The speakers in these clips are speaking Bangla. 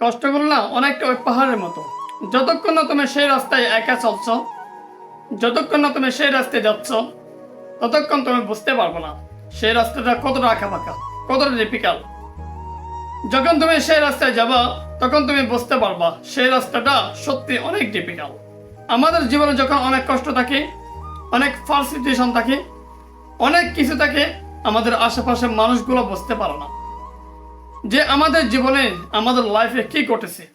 কষ্টগুলো না, অনেকটা ওই পাহাড়ের মতো। যতক্ষণ না তুমি সেই রাস্তায় একা চলছ, যতক্ষণ না তুমি সেই রাস্তায় যাচ্ছ, ততক্ষণ তুমি বুঝতে পারব না সেই রাস্তাটা কতটা আঁকা বাঁকা কতটা ডিফিকাল্ট যখন তুমি সেই রাস্তায় যাবা, তখন তুমি বুঝতে পারবা সেই রাস্তাটা সত্যি অনেক ডিফিকাল্ট আমাদের জীবনে যখন অনেক কষ্ট থাকে, অনেক ফার সিচুয়েশন থাকে, অনেক কিছু থাকে, আমাদের আশেপাশের মানুষগুলো বুঝতে পারে না। যে আমাদের জীবনে, আমাদের লাইফে কি ঘটেছে?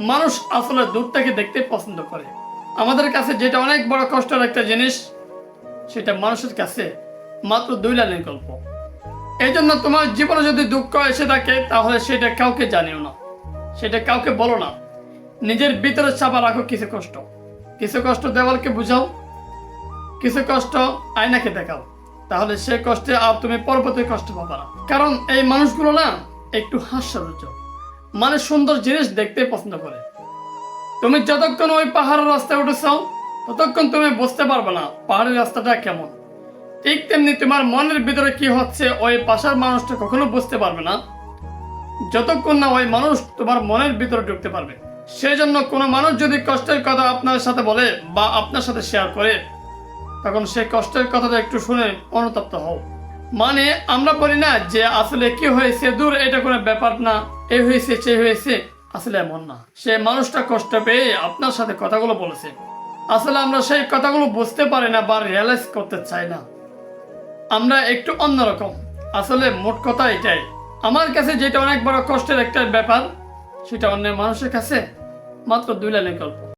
মানুষ আসলে দূর থেকে দেখতে পছন্দ করে। আমাদের কাছে যেটা অনেক বড় কষ্টের একটা জিনিস, সেটা মানুষের কাছে মাত্র দুই লাইনের গল্প। এই জন্য তোমার জীবনে যদি দুঃখ এসে থাকে, তাহলে সেটা কাউকে জানিও না। সেটা কাউকে বলো না। নিজের ভিতরে চাপা রাখো কিছু কষ্ট। কিছু কষ্ট দেওয়ালকে বুঝাও। কিছু কষ্ট আয়নাকে দেখাও। তাহলে সে কষ্টে আর তুমি পরবর্তী কষ্ট পাবা না। কারণ এই মানুষগুলো না একটু হাস্যরোচক। মানে সুন্দর জিনিস দেখতে পছন্দ করে। তুমি যতক্ষণ ওই পাহাড়ের রাস্তায় উঠেছ ততক্ষণ তুমি বুঝতে পারবে না পাহাড়ের রাস্তাটা কেমন। ঠিক তেমনি তোমার মনের ভিতরে কি হচ্ছে, ওই পাশার মানুষটা কখনো বুঝতে পারবে না। যতক্ষণ না ওই মানুষ তোমার মনের ভিতরে ঢুকতে পারবে। সেই জন্য কোনো মানুষ যদি কষ্টের কথা আপনার সাথে বলে বা আপনার সাথে শেয়ার করে, তখন সেই কষ্টের কথাটা একটু শুনে অনুতপ্ত হও। মানে আমরা বলি না যে আসলে কি হয়েছে, দূর এটা কোনো ব্যাপার না। এ হয়েছে, সে হয়েছে, আসলে এমন না। সে মানুষটা কষ্ট পেয়ে আপনার সাথে কথাগুলো বলেছে। আসলে আমরা সেই কথাগুলো বুঝতে পারি না বা রিয়েলাইজ করতে চাই না। আমরা একটু অন্যরকম। আসলে মোট কথা এটাই। আমার কাছে যেটা অনেক বড় কষ্টের একটা ব্যাপার, সেটা অন্য মানুষের কাছে মাত্র দুই লাইনের গল্প।